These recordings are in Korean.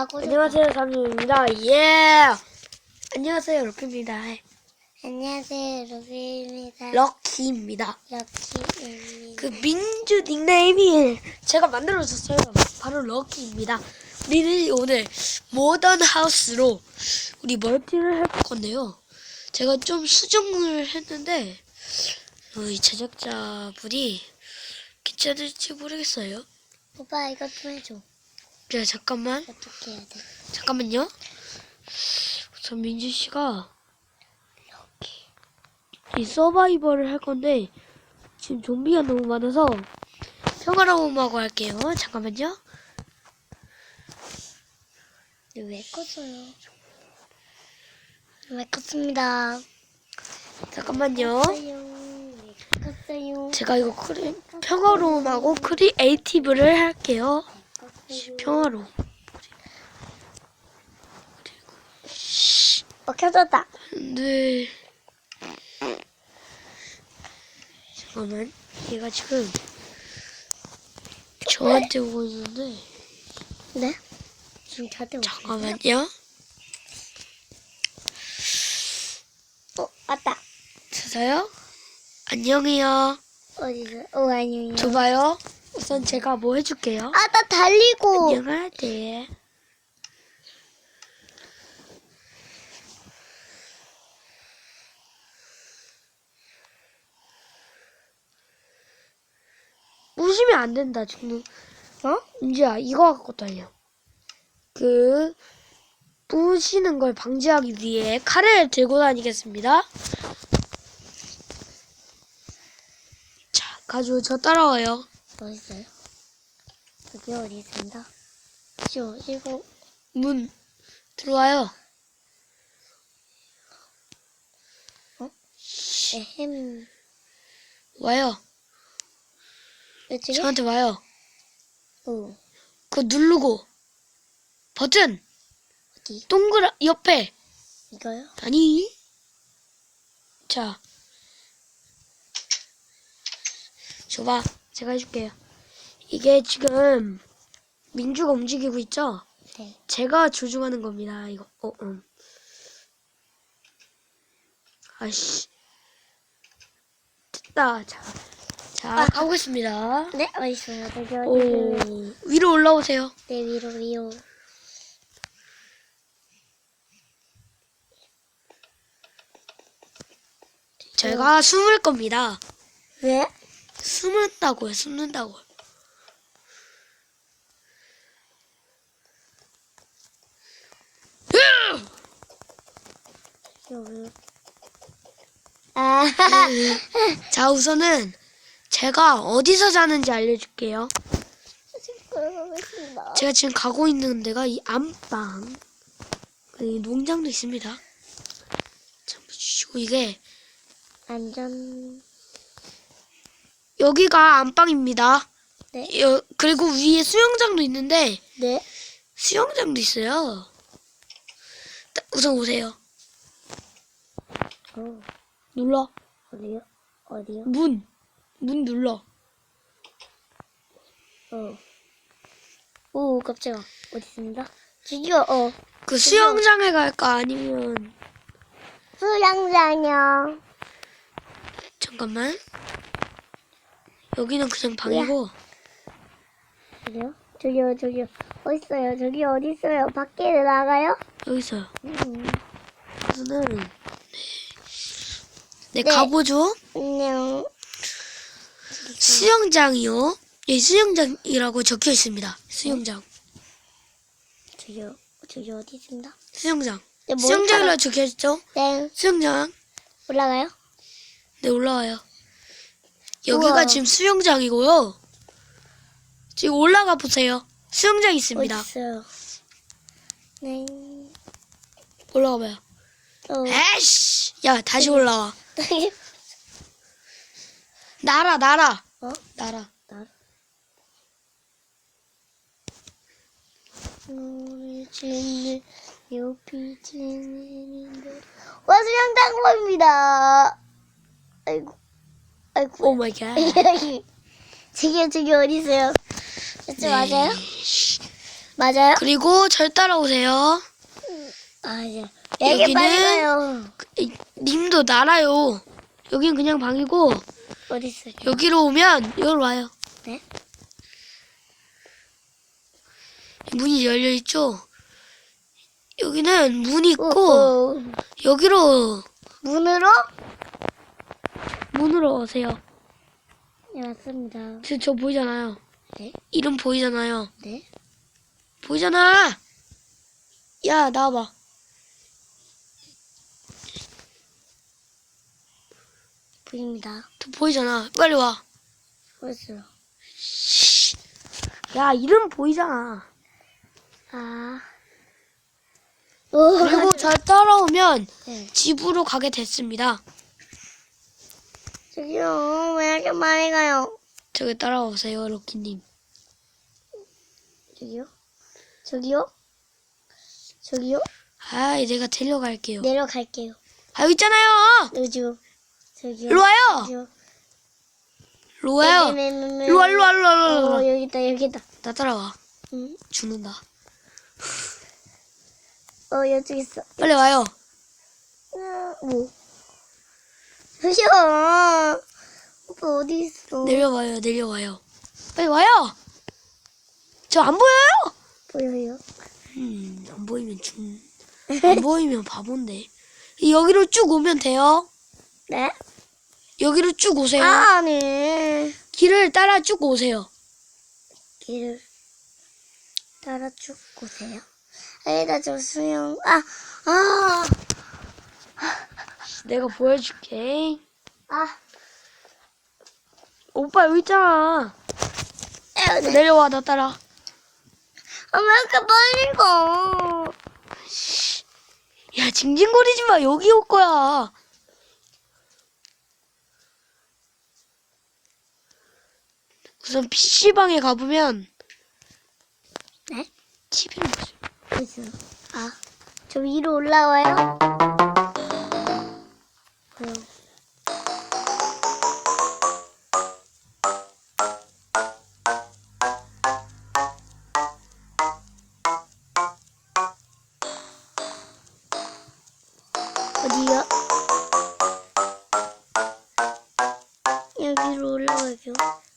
안녕하세요, 삼촌입니다. 예! 안녕하세요, 럭키입니다. 안녕하세요, 루비입니다. 럭키입니다. 럭키입니다. 그 민주 닉네임이 제가 만들어줬어요. 바로 럭키입니다. 우리는 오늘 모던 하우스로 우리 멀티를 해볼 건데요. 제가 좀 수정을 했는데 어, 이 제작자분이 괜찮을지 모르겠어요. 오빠, 이것 좀 해줘. 자, 잠깐만. 어떻게 해야 돼? 잠깐만요. 우선 민주 씨가 이 서바이벌을 할 건데 지금 좀비가 너무 많아서 평화로움하고 할게요. 잠깐만요. 왜 껐어요? 왜 껐습니다. 잠깐만요. 왜 껐어요? 제가 이거 크리, 평화로움하고 크리에이티브를 할게요. 평화로움. 어, 켜졌다. 근데 잠깐만 얘가 지금 저한테 오고 있는데 네? 지금 저한테 오세요. 잠깐만요. 어, 왔다. 찾아요? 안녕해요. 어디서? 어, 아니요. 줘봐요. 우선 제가 뭐 해줄게요. 아, 나 달리고. 안녕하대. 우시면 안 된다, 지금. 어? 은지야, 이거 갖고 달려. 그, 부시는 걸 방지하기 위해 칼을 들고 다니겠습니다. 자, 가지고 저 따라와요. 어딨어요? 여기 어디 있습니다. 쇼, 이거, 문, 들어와요. 에헴. 와요. 이쪽에? 저한테 와요. 어, 그거 누르고, 버튼, 어디? 동그라, 옆에. 이거요? 아니. 자. 줘봐. 제가 해줄게요. 이게 지금 민주가 움직이고 있죠? 네. 제가 조종하는 겁니다. 이거. 어, 음. 아이씨. 됐다. 자. 자, 가보겠습니다. 네, 어딨어요? 여기 오, 어디? 위로 올라오세요. 네, 위로, 위로. 제가 숨을 겁니다. 왜? 숨는다고요, 숨는다고. 여기. 아, 자, 우선은 제가 어디서 자는지 알려줄게요. 제가 지금 가고 있는 데가 이 안방. 이 농장도 있습니다. 자, 보시고 이게 안전. 여기가 안방입니다. 네. 여, 그리고 위에 수영장도 있는데 네. 수영장도 있어요. 딱 우선 오세요. 어, 눌러. 어디요? 어디요? 문. 문 눌러. 어. 오, 깜짝아. 어디 있습니다? 저기요, 어. 그 수영장에 갈까 아니면 수영장이요. 잠깐만. 여기는 그냥 방이고 저기요? 저기요, 저기요. 어딨어요? 저기 어딨어요? 밖에 나가요? 여기 있어요. 음. 우선은 네, 네 네. 가보죠. 안녕. 수영장이요. 예, 수영장이라고 적혀 있습니다. 수영장. 저기요, 저기 어디 있습니다? 수영장. 네, 뭐 수영장이라고 적혀 있죠? 네, 수영장. 올라가요? 네, 올라와요. 여기가 우와. 지금 수영장이고요. 지금 올라가 보세요. 수영장 있습니다. 어딨어요? 네. 올라가 봐요. 어. 에이씨! 야, 다시 올라와. 날아, 날아. 어? 날아. 나. 우리 집은 요피지는데 와 수영장 보입니다. 아이고, 아이고. 오 마이 갓. 저기 저기 어디 있어요? 저쪽 맞아요? 네. 씨. 맞아요? 그리고 절 따라오세요. 아, 예. 여기 여기는-. 이- 님도 날아요. 여긴 그냥 방이고 어디 있어요? 여기로 오면 여기로 와요. 네? 문이 열려 있죠. 여기는 문이 있고 오, 오. 여기로 문으로? 문으로 오세요. 네, 맞습니다. 저, 저 보이잖아요. 네? 이름 보이잖아요. 네? 보이잖아. 야 나와봐. 보입니다. 저 보이잖아. 빨리 와. 어딨어요? 야 이름 보이잖아. 아. 오, 그리고 절 따라오면 네. 집으로 가게 됐습니다. 저기요, 왜 이렇게 많이 가요? 저기 따라오세요, 로키님. 저기요? 저기요? 저기요? 아, 내가 데려갈게요. 내려갈게요. 아, 여기 있잖아요. 여기요. 저기요. 일로 와요. 저기요. 일로 와요. 네 네 네 네. 일로 와, 일로 와, 일로 와, 일로 와, 일로 어, 와. 여기 있다, 여기 있다. 나 따라와. 응? 죽는다. 어, 여기 있어. 빨리 와요. 아, 뭐? 저기요. 오빠 어디 있어? 내려와요, 내려와요. 빨리 와요. 저 안 보여요? 보여요? 음, 안 보이면 죽. 안 보이면 바본데. 여기로 쭉 오면 돼요. 네? 여기로 쭉 오세요. 아, 네. 길을 따라 쭉 오세요. 길을 따라 쭉 오세요. 아니다, 저 수영. 아, 아, 내가 보여줄게. 아. 오빠 여기 있잖아. 에휴, 네. 내려와, 나 따라. 아, 왜 이렇게 빨리 가? 야, 징징거리지 마. 여기 올 거야. 우선 PC방에 가보면 네? TV를 보세요. 있어. 아, 저 위로 올라와요? 보여. 어디요? 여기로 올라가요.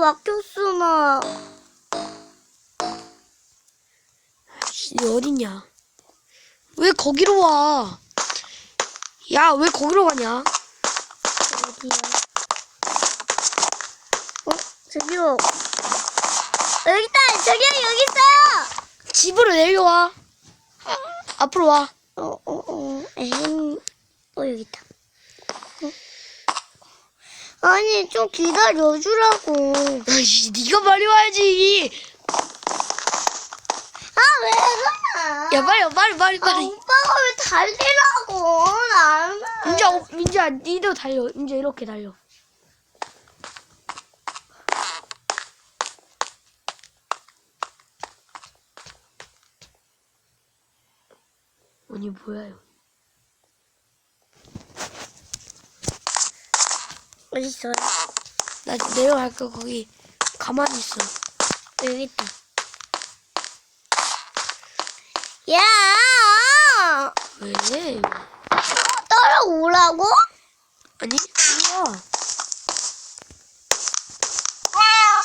막혔어, 나. 이 어딨냐? 왜 거기로 와? 야, 왜 거기로 가냐? 어디야? 어? 저기요. 여기 있다! 저기요, 여기 있어요! 집으로 내려와. 앞으로 와. 어, 어, 어, 에헴. 어, 여기 있다. 어? 아니, 좀 기다려주라고. 아이씨, 네가 빨리 와야지. 아, 왜 그러냐? 야, 빨리 와, 빨리, 빨리, 아, 빨리. 오빠가 왜 달리라고? 나는. 민지야, 어, 민지야, 니도 달려. 민지야, 이렇게 달려. 아니, 뭐야요? 어딨어요? 나 내려갈 거 거기 가만히 있어. 여기 있다. 야! 왜? 따라오라고? 아니, 뭐야?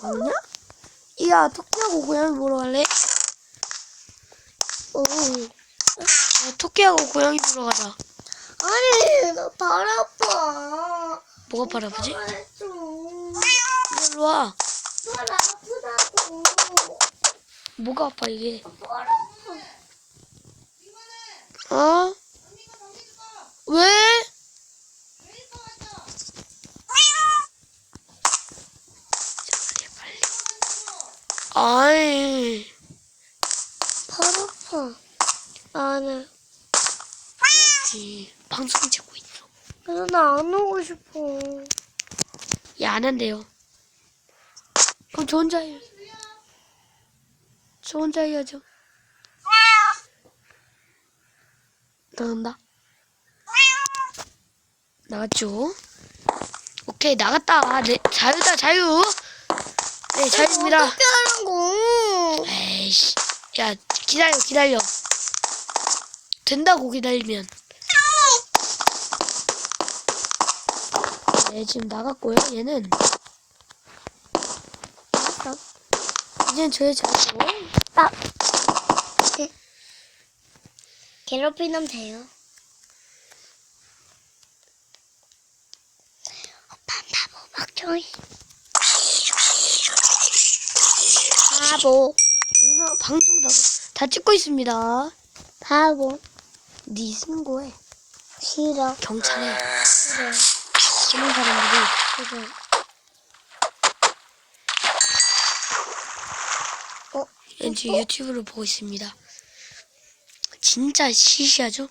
뭐냐? 야, 토끼하고 고양이 보러 갈래? 오. 야, 토끼하고 고양이 보러 가자. 아니, 나 발 아파. 뭐가 팔 아프지? 일로 와. 발 아프다고. 뭐가 아파, 이게? 발 아파. 어? 왜? 아이, 발 아파. 아, 네. 이 방송 찍고 있어. 그래서 나 안 오고 싶어. 야, 안 한대요. 그럼 저 혼자 해요. 저 혼자 해야죠. 나간다. 나갔죠? 오케이, 나갔다. 네, 자유다, 자유. 네, 자유입니다. 어떻게? 에이씨. 야, 기다려, 기다려. 된다고 기다리면. 네, 지금 나갔고요. 얘는. 이제는 저의 자유고. 딱. 네. 괴롭히면 돼요. 오빠 바보 박정희. 바보. 방송, 방송 다, 다 찍고 있습니다. 바보. 네 신고해. 싫어. 경찰에. 싫어. 그런 사람들이. 싫어. 어? 왠지 유튜브를 보고 있습니다. 진짜 시시하죠?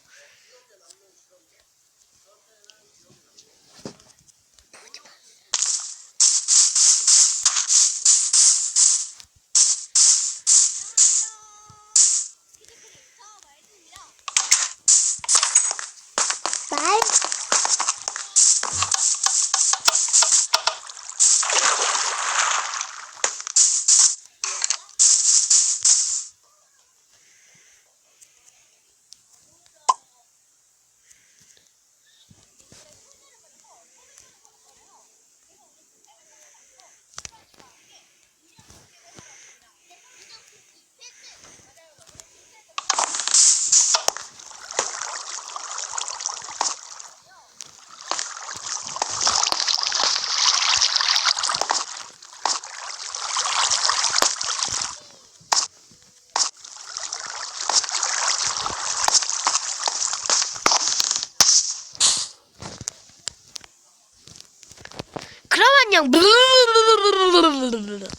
그럼 안녕.